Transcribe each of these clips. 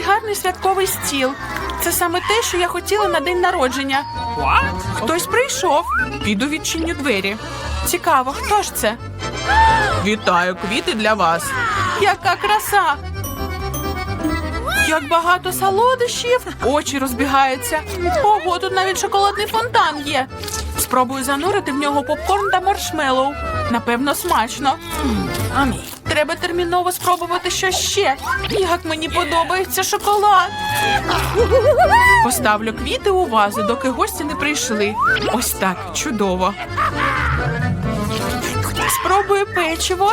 Який гарний святковий стіл. Це саме те, що я хотіла на день народження. Хтось прийшов. Піду відчиню двері. Цікаво, хто ж це? Вітаю, квіти для вас. Яка краса! Як багато солодощів, очі розбігаються. Ого, тут навіть шоколадний фонтан є. Спробую занурити в нього попкорн та маршмеллоу. Напевно, смачно. Амі. Треба терміново спробувати щось ще. Як мені подобається шоколад. Поставлю квіти у вазу, доки гості не прийшли. Ось так, чудово. Спробую печиво.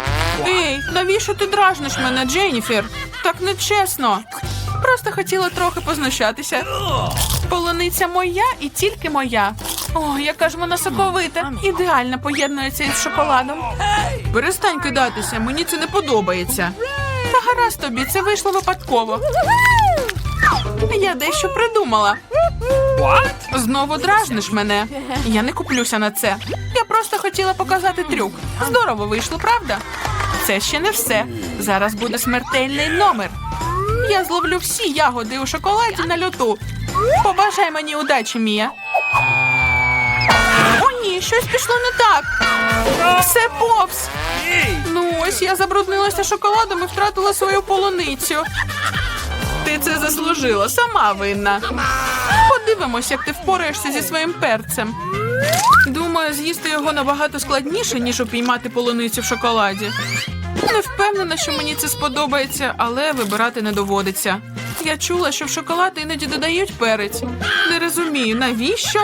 Ей, навіщо ти дражниш мене, Дженніфер? Так нечесно. Просто хотіла трохи познущатися. Полуниця моя і тільки моя. О, яка ж вона соковита. Ідеально поєднується із шоколадом. Перестань кидатися, мені це не подобається. Та гаразд тобі, це вийшло випадково. Я дещо придумала. Знову дражниш мене. Я не куплюся на це. Я просто хотіла показати трюк. Здорово вийшло, правда? Це ще не все. Зараз буде смертельний номер. Я зловлю всі ягоди у шоколаді на льоту. Побажай мені удачі, Мія. О, ні, щось пішло не так. Все повз. Ну ось я забруднилася шоколадом і втратила свою полуницю. Ти це заслужила, сама винна. Подивимось, як ти впораєшся зі своїм перцем. Думаю, з'їсти його набагато складніше, ніж упіймати полуницю в шоколаді. Не впевнена, що мені це сподобається, але вибирати не доводиться. Я чула, що в шоколад іноді додають перець. Не розумію, навіщо?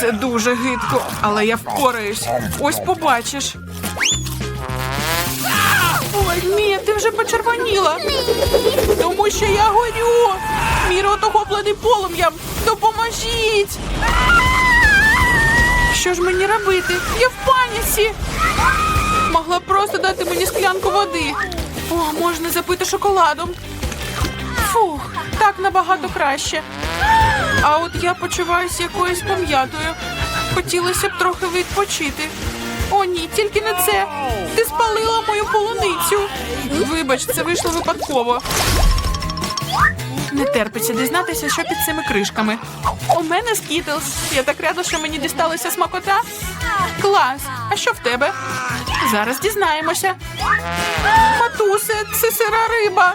Це дуже гидко, але я впораюсь. Ось побачиш. Мія, ти вже почервоніла. Тому що я горю. Мій рот охоплений полум'ям. Допоможіть. Що ж мені робити? Я в паніці. Могла просто дати мені склянку води. О, можна запити шоколадом. Фух, так набагато краще. А от я почуваюся якоюсь пом'ятою. Хотілося б трохи відпочити. Ні, тільки не це. Ти спалила мою полуницю. Вибач, це вийшло випадково. Не терпиться дізнатися, що під цими кришками. У мене скітлс. Я так рада, що мені дісталася смакота. Клас. А що в тебе? Зараз дізнаємося. Матусе, це сира риба.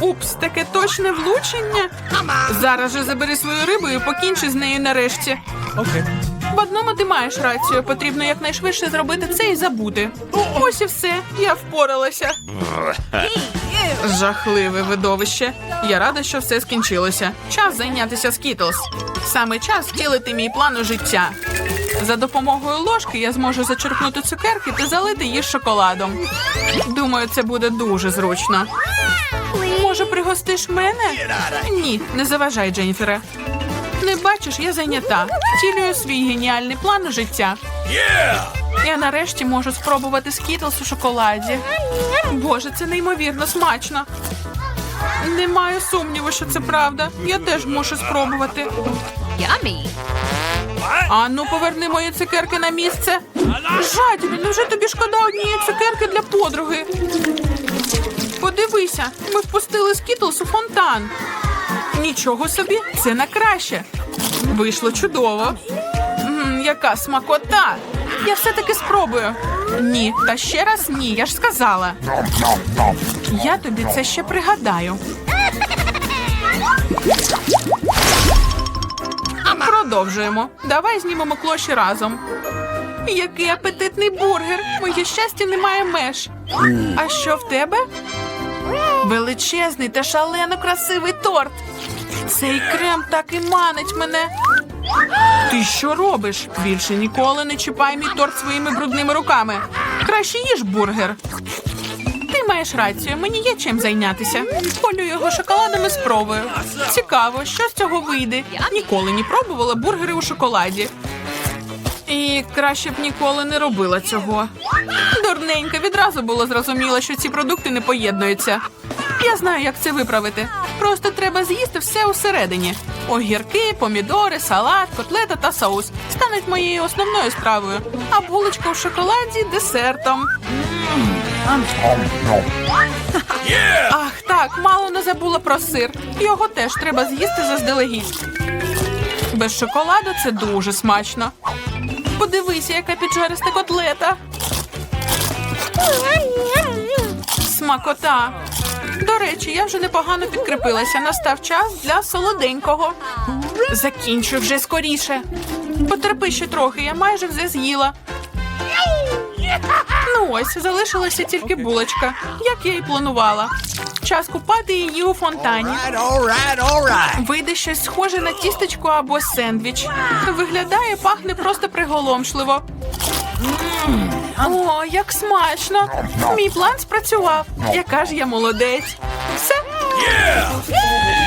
Упс, таке точне влучення. Зараз же забери свою рибу і покінчи з нею нарешті. В одному ти маєш рацію. Потрібно якнайшвидше зробити це і забути. Ось і все. Я впоралася. Жахливе видовище. Я рада, що все скінчилося. Час зайнятися скітлс. Саме час втілити мій план у життя. За допомогою ложки я зможу зачерпнути цукерки та залити їх шоколадом. Думаю, це буде дуже зручно. Може, пригостиш мене? Ні, не заважай, Дженніфере. Не бачиш, я зайнята. Втілюю свій геніальний план у життя. Я нарешті можу спробувати скітлс у шоколаді. Боже, це неймовірно смачно. Не маю сумніву, що це правда. Я теж мушу спробувати. Yummy. А ну поверни мої цукерки на місце. Жадібі, невже тобі шкода однієї цукерки для подруги? Подивися, ми впустили скітлс у фонтан. Нічого собі, це на краще. Вийшло чудово. М, яка смакота! Я все-таки спробую. Ні, та ще раз ні, я ж сказала. Я тобі це ще пригадаю. Продовжуємо. Давай знімемо клоші разом. Який апетитний бургер! Моє щастя немає меж. А що в тебе? Величезний та шалено красивий торт. Цей крем так і манить мене. Ти що робиш? Більше ніколи не чіпай мій торт своїми брудними руками. Краще їж бургер. Ти маєш рацію, мені є чим зайнятися. Полю його шоколадом і спробую. Цікаво, що з цього вийде. Ніколи не пробувала бургери у шоколаді. І краще б ніколи не робила цього. Дурненька, відразу було зрозуміло, що ці продукти не поєднуються. Я знаю, як це виправити. Просто треба з'їсти все усередині. Огірки, помідори, салат, котлета та соус стануть моєю основною стравою, а булочка в шоколаді десертом. Ах, так, мало не забула про сир. Його теж треба з'їсти заздалегідь. Без шоколаду це дуже смачно. Подивися, яка піджариста котлета. Смакота. До речі, я вже непогано підкріпилася. Настав час для солоденького. Закінчуй вже скоріше. Потерпи ще трохи, я майже все з'їла. Ну ось, залишилася тільки булочка, як я і планувала. Час купати її у фонтані. Вийде щось схоже на тістечко або сендвіч. Виглядає, пахне просто приголомшливо. О, як смачно! Мій план спрацював. Яка ж я молодець. Все.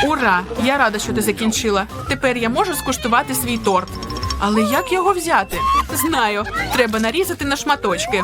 Ура! Я рада, що ти закінчила. Тепер я можу скуштувати свій торт. Але як його взяти? Знаю, треба нарізати на шматочки.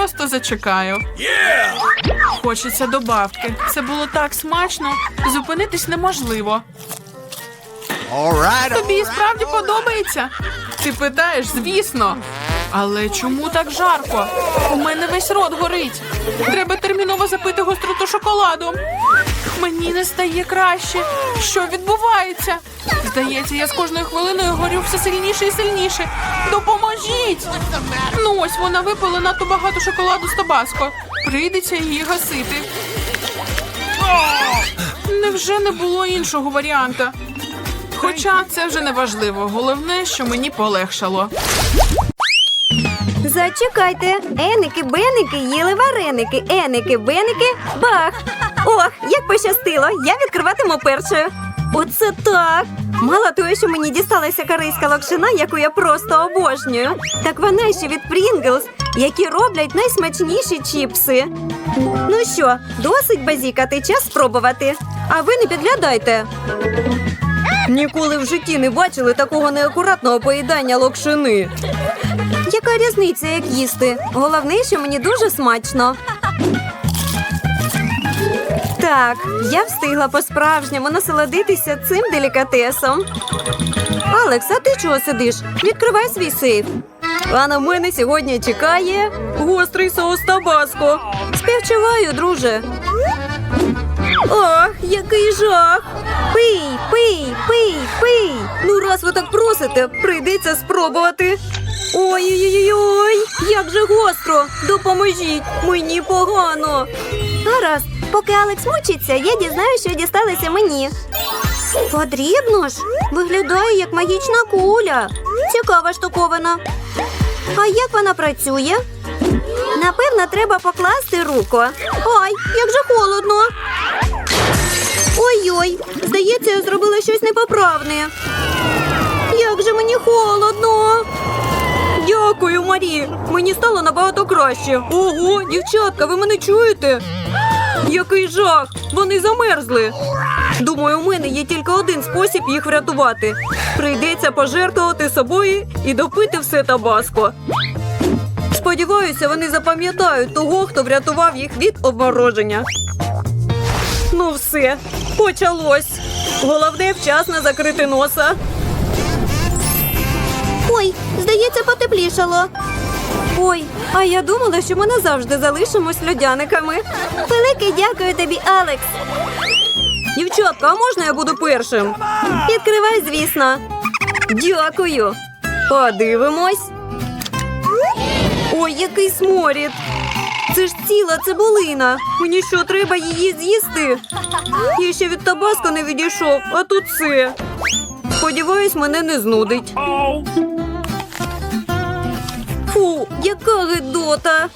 Просто зачекаю. Хочеться добавки. Це було так смачно. Зупинитись неможливо. All right, all Тобі і справді подобається? Ти питаєш, звісно. Але чому так жарко? У мене весь рот горить. Треба терміново запити гостроту шоколадом. Мені не стає краще. Що відбувається? Здається, я з кожною хвилиною горю все сильніше і сильніше. Допоможіть! Ну ось вона випила надто багато шоколаду з табаско. Прийдеться її гасити. Невже не було іншого варіанта? Хоча це вже не важливо. Головне, що мені полегшало. Зачекайте, еники, беники, їли вареники, еники, беники, бах! Ох, як пощастило! Я відкриватиму першою. Оце так! Мало того, що мені дісталася корейська локшина, яку я просто обожнюю. Так вона ще від Pringles, які роблять найсмачніші чіпси. Ну що, досить базікати, час спробувати. А ви не підглядайте. Ніколи в житті не бачили такого неакуратного поїдання локшини. Яка різниця, як їсти? Головне, що мені дуже смачно. Так, я встигла по-справжньому насолодитися цим делікатесом. Алекс, а ти чого сидиш? Відкривай свій сейф. А на мене сьогодні чекає гострий соус табаско. Співчуваю, друже. Ох, який жах! Пий, пий, пий, пий. Ну, раз ви так просите, прийдеться спробувати. Ой-ой-ой, як же гостро! Допоможіть! Мені погано. Гаразд, Поки Алекс мучиться, я дізнаюся, що дісталося мені. Потрібно ж. Виглядає як магічна куля. Цікава штуковина. А як вона працює? Напевно, треба покласти руку. Ой, як же холодно. Ой-ой, здається, я зробила щось непоправне. Як же мені холодно. Дякую, Марі. Мені стало набагато краще. Ого, дівчатка, ви мене чуєте? Який жах! Вони замерзли. Думаю, у мене є тільки один спосіб їх врятувати. Прийдеться пожертвувати собою і допити все табаско. Сподіваюся, вони запам'ятають того, хто врятував їх від обмороження. Ну все, почалось. Головне вчасно закрити носа. Ой, здається, потеплішало. Ой, а я думала, що ми назавжди залишимось льодяниками. Велике дякую тобі, Алекс. Дівчатка, а можна я буду першим? Відкривай, звісно. Дякую. Подивимось. Ой, який сморід. Це ж ціла цибулина. Мені що, треба її з'їсти? Я ще від табаско не відійшов, а тут це. Сподіваюсь, мене не знудить. Фу, яка гидота.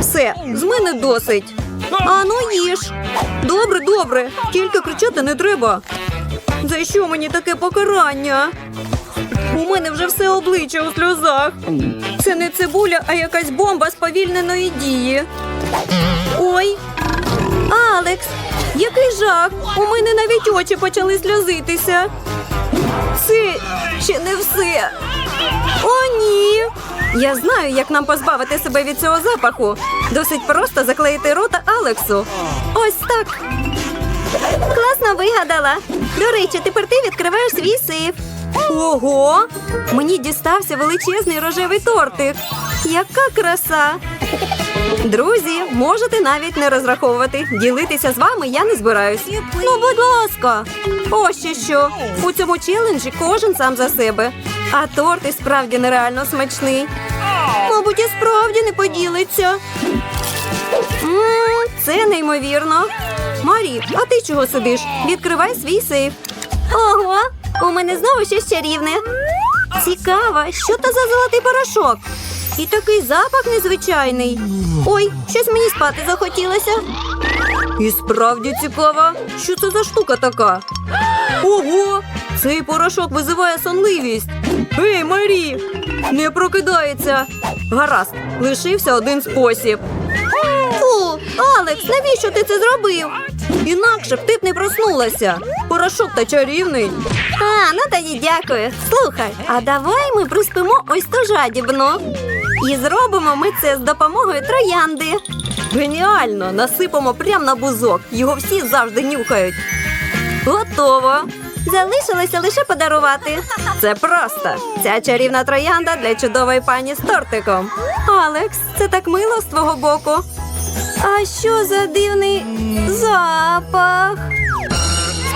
Все, з мене досить. А ну їж. Добре, добре. Тільки кричати не треба. За що мені таке покарання? У мене вже все обличчя у сльозах. Це не цибуля, а якась бомба сповільненої дії. Ой. Алекс, який жах! У мене навіть очі почали сльозитися. Це ще не все. О, ні. Я знаю, як нам позбавити себе від цього запаху. Досить просто заклеїти рота Алексу. Ось так. Класно вигадала. До речі, тепер ти відкриваєш свій сейф. Ого! Мені дістався величезний рожевий тортик. Яка краса! Друзі, можете навіть не розраховувати. Ділитися з вами я не збираюсь. Ну, будь ласка. Ось ще що. У цьому челенджі кожен сам за себе. А торт і справді нереально смачний. Мабуть, і справді не поділиться. Це неймовірно. Марі, а ти чого сидиш? Відкривай свій сейф. Ого, у мене знову щось чарівне. Цікаво, що то за золотий порошок? І такий запах незвичайний. Ой, щось мені спати захотілося. І справді цікаво, що це за штука така. Ого, цей порошок визиває сонливість. Ей, Марі, не прокидається. Гаразд, лишився один спосіб. Фу, Алекс, навіщо ти це зробив? Інакше б ти б не проснулася. Порошок та чарівний. А, ну тоді дякую. Слухай, а давай ми приспимо ось ту жадібну. І зробимо ми це з допомогою троянди. Геніально! Насипемо прямо на бузок. Його всі завжди нюхають. Готово. Залишилося лише подарувати. Це просто. Ця чарівна троянда для чудової пані з тортиком. Алекс, це так мило з твого боку. А що за дивний запах?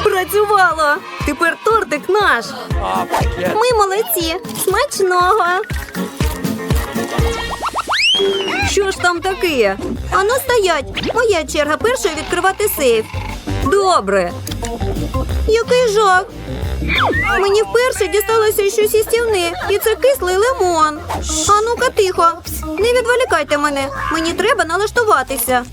Спрацювало! Тепер тортик наш. Ми молодці. Смачного. Що ж там таке? Ану стоять. Моя черга першою відкривати сейф. Добре. Який жах. Мені вперше дісталося щось істівне, і це кислий лимон. А ну-ка тихо. Не відволікайте мене. Мені треба налаштуватися.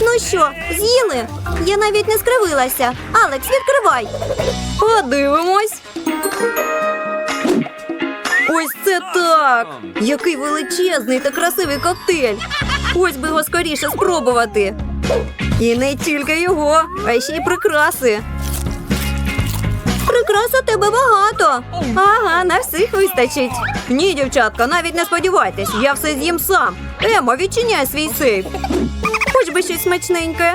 Ну що, з'їли? Я навіть не скривилася. Алекс, відкривай. Подивимось. Ось це так! Який величезний та красивий коктейль! Ось би його скоріше спробувати. І не тільки його, а ще й прикраси. Прикрас у тебе багато. Ага, на всіх вистачить. Ні, дівчатка, навіть не сподівайтесь, я все з'їм сам. Емо, відчиняй свій сейф. Хоч би щось смачненьке.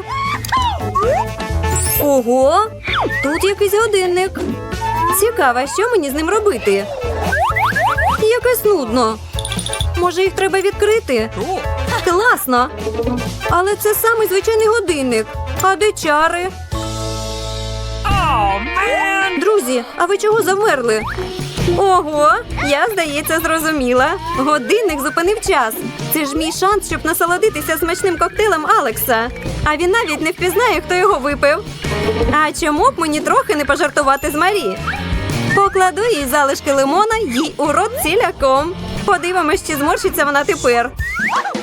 Ого, тут якийсь годинник. Цікаво, що мені з ним робити. Якось нудно. Може, їх треба відкрити? Класно. Але це самий звичайний годинник. А де чари? Друзі, а ви чого завмерли? Ого, я, здається, зрозуміла. Годинник зупинив час. Це ж мій шанс, щоб насолодитися смачним коктейлем Алекса. А він навіть не впізнає, хто його випив. А чому б мені трохи не пожартувати з Марі? Покладу їй залишки лимона їй у рот ціляком. Подивимось, чи зморщиться вона тепер.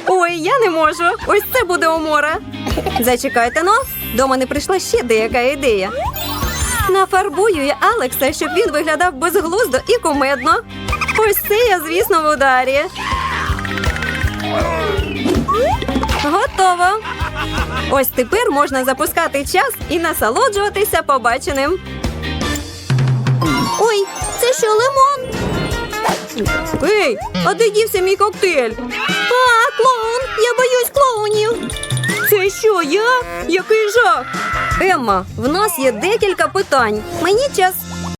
Ой, я не можу. Ось це буде умора. Зачекайте но. До мене прийшла ще деяка ідея. Нафарбую я Алекса, щоб він виглядав безглуздо і кумедно. Ось це я, звісно, в ударі. Готово. Ось тепер можна запускати час і насолоджуватися побаченим. Ой, це що лимон? Ей, а де дівся мій коктейль? А, клоун! Я боюсь клоунів. Це що, я? Який жах? Емма, в нас є декілька питань. Мені час